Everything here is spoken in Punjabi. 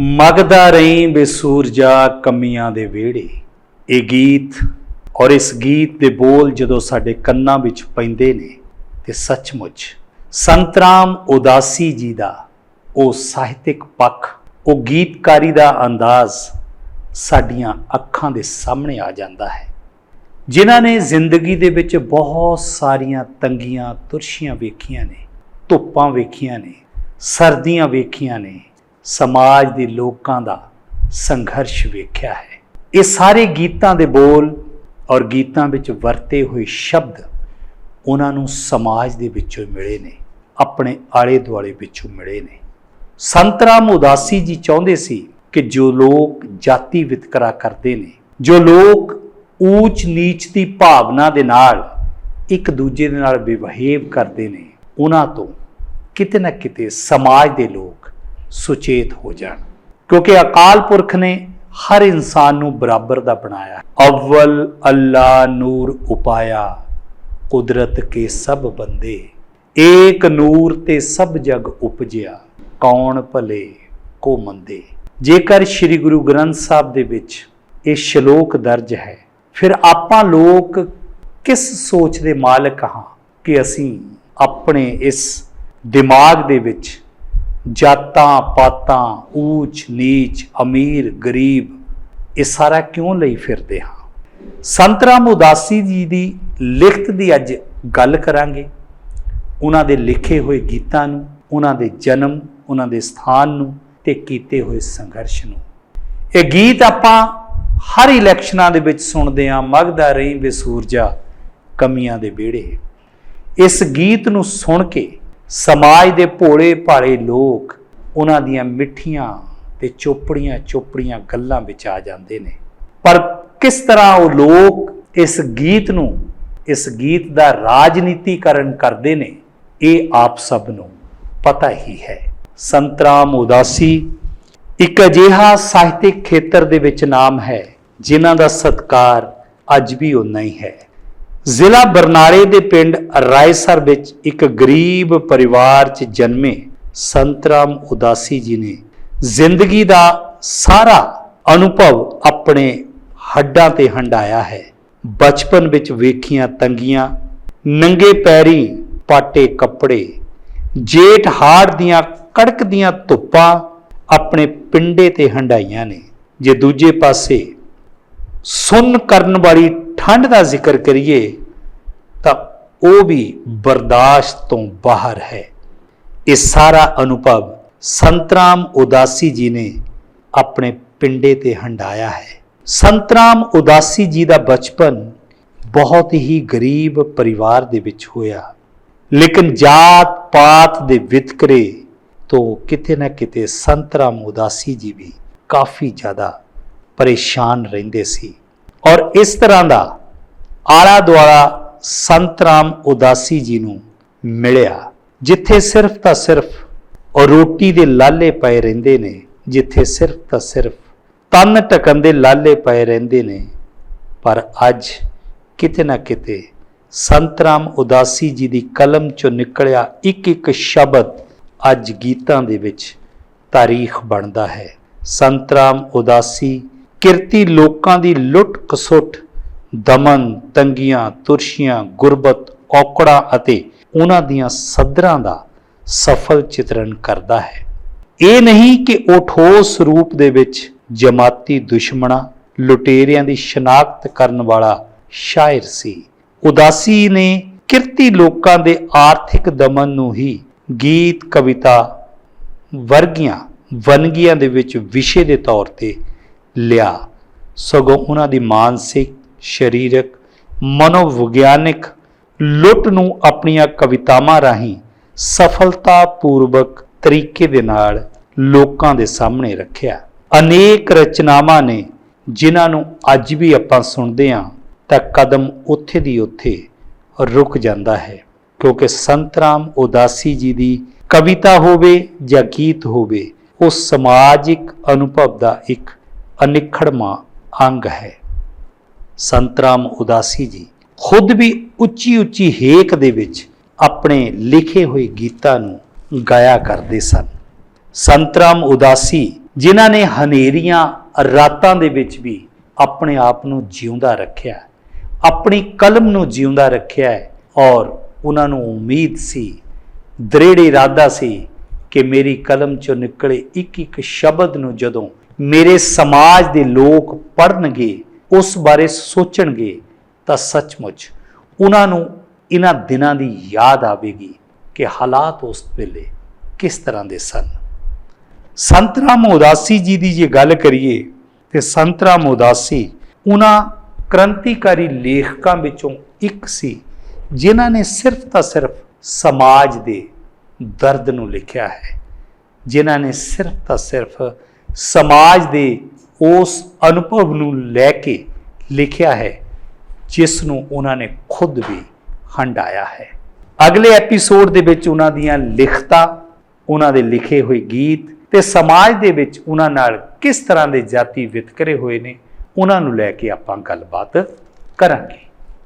ਮਗਦਾ ਰਹੀ ਬੇਸੂਰਜਾ ਕਮੀਆਂ ਦੇ ਵਿਹੜੇ। ਇਹ ਗੀਤ ਔਰ ਇਸ ਗੀਤ ਦੇ ਬੋਲ ਜਦੋਂ ਸਾਡੇ ਕੰਨਾਂ ਵਿੱਚ ਪੈਂਦੇ ਨੇ ਤੇ ਸੱਚਮੁੱਚ ਸੰਤਰਾਮ ਉਦਾਸੀ ਜੀ ਦਾ, ਉਹ ਸਾਹਿਤਿਕ ਪੱਖ, ਉਹ ਗੀਤਕਾਰੀ ਦਾ ਅੰਦਾਜ਼ ਸਾਡੀਆਂ ਅੱਖਾਂ ਦੇ ਸਾਹਮਣੇ ਆ ਜਾਂਦਾ ਹੈ। ਜਿਨ੍ਹਾਂ ਨੇ ਜ਼ਿੰਦਗੀ ਦੇ ਵਿੱਚ ਬਹੁਤ ਸਾਰੀਆਂ ਤੰਗੀਆਂ ਤੁਰਸ਼ੀਆਂ ਵੇਖੀਆਂ ਨੇ, ਧੁੱਪਾਂ ਵੇਖੀਆਂ ਨੇ, ਸਰਦੀਆਂ ਵੇਖੀਆਂ ਨੇ ਸਮਾਜ ਦੇ ਲੋਕਾਂ ਦਾ ਸੰਘਰਸ਼ ਵੇਖਿਆ ਹੈ। ਇਹ ਸਾਰੇ ਗੀਤਾਂ ਦੇ ਬੋਲ ਔਰ ਗੀਤਾਂ ਵਿੱਚ ਵਰਤੇ ਹੋਏ ਸ਼ਬਦ ਉਹਨਾਂ ਨੂੰ ਸਮਾਜ ਦੇ ਵਿੱਚੋਂ ਮਿਲੇ ਨੇ, ਆਪਣੇ ਆਲੇ ਦੁਆਲੇ ਵਿੱਚੋਂ ਮਿਲੇ ਨੇ। ਸੰਤਰਾਮ ਉਦਾਸੀ ਜੀ ਚਾਹੁੰਦੇ ਸੀ ਕਿ ਜੋ ਲੋਕ ਜਾਤੀ ਵਿਤਕਰਾ ਕਰਦੇ ਨੇ, ਜੋ ਲੋਕ ਊਚ ਨੀਚ ਦੀ ਭਾਵਨਾ ਦੇ ਨਾਲ ਇੱਕ ਦੂਜੇ ਦੇ ਨਾਲ ਬਿਵਹੇਵ ਕਰਦੇ ਨੇ, ਉਹਨਾਂ ਤੋਂ ਕਿਤੇ ਨਾ ਕਿਤੇ ਸਮਾਜ ਦੇ ਲੋਕ ਸੁਚੇਤ ਹੋ ਜਾਣ। ਕਿਉਂਕਿ ਅਕਾਲ ਪੁਰਖ ਨੇ ਹਰ ਇਨਸਾਨ ਨੂੰ ਬਰਾਬਰ ਦਾ ਬਣਾਇਆ। ਅਵਲ ਅੱਲਾ ਨੂਰ ਉਪਾਇਆ, ਕੁਦਰਤ ਕੇ ਸਭ ਬੰਦੇ। ਏਕ ਨੂਰ ਤੇ ਸਭ ਜਗ ਉਪਜਿਆ, ਕੌਣ ਭਲੇ, ਕੋ ਮੰਦੇ। ਜੇਕਰ ਸ੍ਰੀ ਗੁਰੂ ਗ੍ਰੰਥ ਸਾਹਿਬ ਦੇ ਵਿੱਚ ਇਹ ਸ਼ਲੋਕ ਦਰਜ ਹੈ, ਫਿਰ ਆਪਾਂ ਲੋਕ ਕਿਸ ਸੋਚ ਦੇ ਮਾਲਕ ਹਾਂ ਕਿ ਅਸੀਂ ਆਪਣੇ ਇਸ ਦਿਮਾਗ ਦੇ ਵਿੱਚ ਜਾਤਾਂ ਪਾਤਾਂ, ਊਚ, ਨੀਚ, ਅਮੀਰ, ਗਰੀਬ, ਇਹ ਸਾਰਾ ਕਿਉਂ ਲਈ ਫਿਰਦੇ ਹਾਂ? ਸੰਤ ਰਾਮ ਉਦਾਸੀ ਜੀ ਦੀ ਲਿਖਤ ਦੀ ਅੱਜ ਗੱਲ ਕਰਾਂਗੇ। ਉਹਨਾਂ ਦੇ ਲਿਖੇ ਹੋਏ ਗੀਤਾਂ ਨੂੰ, ਉਹਨਾਂ ਦੇ ਜਨਮ, ਉਹਨਾਂ ਦੇ ਸਥਾਨ ਨੂੰ ਤੇ ਕੀਤੇ ਹੋਏ ਸੰਘਰਸ਼ ਨੂੰ। ਇਹ ਗੀਤ ਆਪਾਂ ਹਰ ਇਲੈਕਸ਼ਨਾਂ ਦੇ ਵਿੱਚ ਸੁਣਦੇ ਹਾਂ, ਮਗਦਾ ਰਹੀ ਬੇਸੂਰਜਾ ਕਮੀਆਂ ਦੇ ਵਿਹੜੇ। ਇਸ ਗੀਤ ਨੂੰ ਸੁਣ ਕੇ ਸਮਾਜ ਦੇ ਭੋਲੇ ਭਾਲੇ ਲੋਕ ਉਹਨਾਂ ਦੀਆਂ ਮਿੱਠੀਆਂ ਤੇ ਚੋਪੜੀਆਂ ਚੋਪੜੀਆਂ ਗੱਲਾਂ ਵਿੱਚ ਆ ਜਾਂਦੇ ਨੇ। ਪਰ ਕਿਸ ਤਰ੍ਹਾਂ ਉਹ ਲੋਕ ਇਸ ਗੀਤ ਨੂੰ, ਇਸ ਗੀਤ ਦਾ ਰਾਜਨੀਤੀਕਰਨ ਕਰਦੇ ਨੇ, ਇਹ ਆਪ ਸਭ ਨੂੰ ਪਤਾ ਹੀ ਹੈ। ਸੰਤਰਾਮ ਉਦਾਸੀ ਇੱਕ ਅਜਿਹਾ ਸਾਹਿਤਿਕ ਖੇਤਰ ਦੇ ਵਿੱਚ ਨਾਮ ਹੈ, ਜਿਨ੍ਹਾਂ ਦਾ ਸਤਕਾਰ ਅੱਜ ਵੀ ਉਨਾ ਹੀ ਹੈ। ਜ਼ਿਲ੍ਹਾ ਬਰਨਾਲੇ ਦੇ ਪਿੰਡ ਰਾਏਸਰ ਵਿੱਚ ਇੱਕ ਗਰੀਬ ਪਰਿਵਾਰ 'ਚ ਜਨਮੇ ਸੰਤਰਾਮ ਉਦਾਸੀ ਜੀ ਨੇ ਜ਼ਿੰਦਗੀ ਦਾ ਸਾਰਾ ਅਨੁਭਵ ਆਪਣੇ ਹੱਡਾਂ ਤੇ ਹੰਡਾਇਆ ਹੈ। ਬਚਪਨ ਵਿੱਚ ਵੇਖੀਆਂ ਤੰਗੀਆਂ, ਨੰਗੇ ਪੈਰੀ ਪਾਟੇ ਕੱਪੜੇ, ਜੇਠ ਹਾੜ ਦੀਆਂ ਕੜਕਦੀਆਂ ਧੁੱਪਾਂ ਆਪਣੇ ਪਿੰਡੇ ਤੇ ਹੰਡਾਈਆਂ ਨੇ। ਜੇ ਦੂਜੇ ਪਾਸੇ ਸੁਨ ਕਰਨ ਵਾਲੀ ਠੰਡ ਦਾ ਜ਼ਿਕਰ ਕਰੀਏ, ਤਾਂ ਉਹ ਵੀ ਬਰਦਾਸ਼ਤ ਤੋਂ ਬਾਹਰ ਹੈ। ਇਹ ਸਾਰਾ ਅਨੁਭਵ ਸੰਤਰਾਮ ਉਦਾਸੀ ਜੀ ਨੇ ਆਪਣੇ ਪਿੰਡੇ ਤੇ ਹੰਡਾਇਆ ਹੈ। ਸੰਤਰਾਮ ਉਦਾਸੀ ਜੀ ਦਾ ਬਚਪਨ ਬਹੁਤ ਹੀ ਗਰੀਬ ਪਰਿਵਾਰ ਦੇ ਵਿੱਚ ਹੋਇਆ। ਲੇਕਿਨ ਜਾਤ ਪਾਤ ਦੇ ਵਿਤਕਰੇ ਤੋਂ ਕਿਤੇ ਨਾ ਕਿਤੇ ਸੰਤਰਾਮ ਉਦਾਸੀ ਜੀ ਵੀ ਕਾਫੀ ਜ਼ਿਆਦਾ ਪਰੇਸ਼ਾਨ ਰਹਿੰਦੇ ਸੀ। ਔਰ ਇਸ ਤਰ੍ਹਾਂ ਦਾ ਆਲਾ ਦੁਆਲਾ ਸੰਤ ਰਾਮ ਉਦਾਸੀ ਜੀ ਨੂੰ ਮਿਲਿਆ, ਜਿੱਥੇ ਸਿਰਫ ਤਾਂ ਸਿਰਫ ਰੋਟੀ ਦੇ ਲਾਲੇ ਪਏ ਰਹਿੰਦੇ ਨੇ, ਜਿੱਥੇ ਸਿਰਫ ਤਾਂ ਸਿਰਫ ਤਨ ਟਕਣ ਦੇ ਲਾਲੇ ਪਏ ਰਹਿੰਦੇ ਨੇ, ਪਰ ਅੱਜ ਕਿਤੇ ਨਾ ਕਿਤੇ ਸੰਤ ਰਾਮ ਉਦਾਸੀ ਜੀ ਦੀ ਕਲਮ ਚੋਂ ਨਿਕਲਿਆ ਇੱਕ ਇੱਕ ਸ਼ਬਦ ਅੱਜ ਗੀਤਾਂ ਦੇ ਵਿੱਚ ਤਾਰੀਖ ਬਣਦਾ ਹੈ। ਸੰਤ ਰਾਮ ਉਦਾਸੀ ਕਿਰਤੀ ਲੋਕਾਂ ਦੀ ਲੁੱਟ ਕਸੁੱਟ ਦਮਨ, ਤੰਗੀਆਂ, ਤੁਰਸ਼ੀਆਂ, ਗੁਰਬਤ, ਔਕੜਾ ਅਤੇ ਉਹਨਾਂ ਦੀਆਂ ਸਦਰਾਂ ਦਾ ਸਫਲ ਚਿਤਰਣ ਕਰਦਾ ਹੈ। ਇਹ ਨਹੀਂ ਕਿ ਉਹ ਠੋਸ ਰੂਪ ਦੇ ਵਿੱਚ ਜਮਾਤੀ ਦੁਸ਼ਮਣਾ, ਲੁਟੇਰਿਆਂ ਦੀ ਸ਼ਨਾਖਤ ਕਰਨ ਵਾਲਾ ਸ਼ਾਇਰ ਸੀ। ਉਦਾਸੀ ਨੇ ਕਿਰਤੀ ਲੋਕਾਂ ਦੇ ਆਰਥਿਕ ਦਮਨ ਨੂੰ ਹੀ ਗੀਤ, ਕਵਿਤਾ ਵਰਗੀਆਂ ਵਨਗੀਆਂ ਦੇ ਵਿੱਚ ਵਿਸ਼ੇ ਦੇ ਤੌਰ ਤੇ ਲਿਆ। ਸਗੋਂ ਉਹਨਾਂ ਦੀ ਮਾਨਸਿਕ, ਸਰੀਰਕ, ਮਨੋਵਿਗਿਆਨਿਕ ਲੁੱਟ ਨੂੰ ਆਪਣੀਆਂ ਕਵਿਤਾਵਾਂ ਰਾਹੀਂ ਸਫਲਤਾ ਪੂਰਵਕ ਤਰੀਕੇ ਦੇ ਨਾਲ ਲੋਕਾਂ ਦੇ ਸਾਹਮਣੇ ਰੱਖਿਆ। ਅਨੇਕ ਰਚਨਾਵਾਂ ਨੇ, ਜਿਨ੍ਹਾਂ ਨੂੰ ਅੱਜ ਵੀ ਆਪਾਂ ਸੁਣਦੇ ਹਾਂ, ਤਾਂ ਕਦਮ ਉੱਥੇ ਦੀ ਉੱਥੇ ਰੁਕ ਜਾਂਦਾ ਹੈ। ਕਿਉਂਕਿ ਸੰਤਰਾਮ ਉਦਾਸੀ ਜੀ ਦੀ ਕਵਿਤਾ ਹੋਵੇ ਜਾਂ ਗੀਤ ਹੋਵੇ, ਉਹ ਸਮਾਜਿਕ ਅਨੁਭਵ ਦਾ ਇੱਕ ਅਨਿਖੜਵਾਂ ਅੰਗ ਹੈ। ਸੰਤਰਾਮ ਉਦਾਸੀ ਜੀ, ਖੁਦ ਵੀ ਉੱਚੀ ਉੱਚੀ ਹੇਕ ਦੇ ਵਿੱਚ ਆਪਣੇ ਲਿਖੇ ਹੋਏ ਗੀਤਾਂ ਨੂੰ ਗਾਇਆ ਕਰਦੇ ਸਨ। ਸੰਤਰਾਮ ਉਦਾਸੀ, ਜਿਨ੍ਹਾਂ ਨੇ ਹਨੇਰੀਆਂ ਰਾਤਾਂ ਦੇ ਵਿੱਚ ਵੀ ਆਪਣੇ ਆਪ ਨੂੰ ਜਿਉਂਦਾ ਰੱਖਿਆ, ਆਪਣੀ ਕਲਮ ਨੂੰ ਜਿਉਂਦਾ ਰੱਖਿਆ ਹੈ ਔਰ ਉਹਨਾਂ ਨੂੰ ਉਮੀਦ ਸੀ, ਦ੍ਰਿੜ ਇਰਾਦਾ ਸੀ ਕਿ ਮੇਰੀ ਕਲਮ ਚੋਂ ਨਿਕਲੇ ਇੱਕ ਇੱਕ ਸ਼ਬਦ ਨੂੰ ਜਦੋਂ ਮੇਰੇ ਸਮਾਜ ਦੇ ਲੋਕ ਪੜ੍ਹਨਗੇ, ਉਸ ਬਾਰੇ ਸੋਚਣਗੇ ਤਾਂ ਸੱਚਮੁੱਚ ਉਹਨਾਂ ਨੂੰ ਇਹਨਾਂ ਦਿਨਾਂ ਦੀ ਯਾਦ ਆਵੇਗੀ ਕਿ ਹਾਲਾਤ ਉਸ ਵੇਲੇ ਕਿਸ ਤਰ੍ਹਾਂ ਦੇ ਸਨ। ਸੰਤ ਰਾਮ ਉਦਾਸੀ ਜੀ ਦੀ ਜੇ ਗੱਲ ਕਰੀਏ ਤੇ ਸੰਤ ਰਾਮ ਉਦਾਸੀ ਉਹਨਾਂ ਕ੍ਰਾਂਤੀਕਾਰੀ ਲੇਖਕਾਂ ਵਿੱਚੋਂ ਇੱਕ ਸੀ, ਜਿਨ੍ਹਾਂ ਨੇ ਸਿਰਫ ਤਾਂ ਸਿਰਫ ਸਮਾਜ ਦੇ ਦਰਦ ਨੂੰ ਲਿਖਿਆ ਹੈ, ਜਿਨ੍ਹਾਂ ਨੇ ਸਿਰਫ ਤਾਂ ਸਿਰਫ ਸਮਾਜ ਦੇ ਉਸ ਅਨੁਭਵ ਨੂੰ ਲੈ ਕੇ ਲਿਖਿਆ ਹੈ, ਜਿਸ ਨੂੰ ਉਹਨਾਂ ਨੇ ਖੁਦ ਵੀ ਹੰਡਾਇਆ ਹੈ। ਅਗਲੇ ਐਪੀਸੋਡ ਦੇ ਵਿੱਚ ਉਹਨਾਂ ਦੀਆਂ ਲਿਖਤਾਂ, ਉਹਨਾਂ ਦੇ ਲਿਖੇ ਹੋਏ ਗੀਤ ਤੇ ਸਮਾਜ ਦੇ ਵਿੱਚ ਉਹਨਾਂ ਨਾਲ ਕਿਸ ਤਰ੍ਹਾਂ ਦੇ ਜਾਤੀ ਵਿਤਕਰੇ ਹੋਏ ਨੇ, ਉਹਨਾਂ ਨੂੰ ਲੈ ਕੇ ਆਪਾਂ ਗੱਲਬਾਤ ਕਰਾਂਗੇ।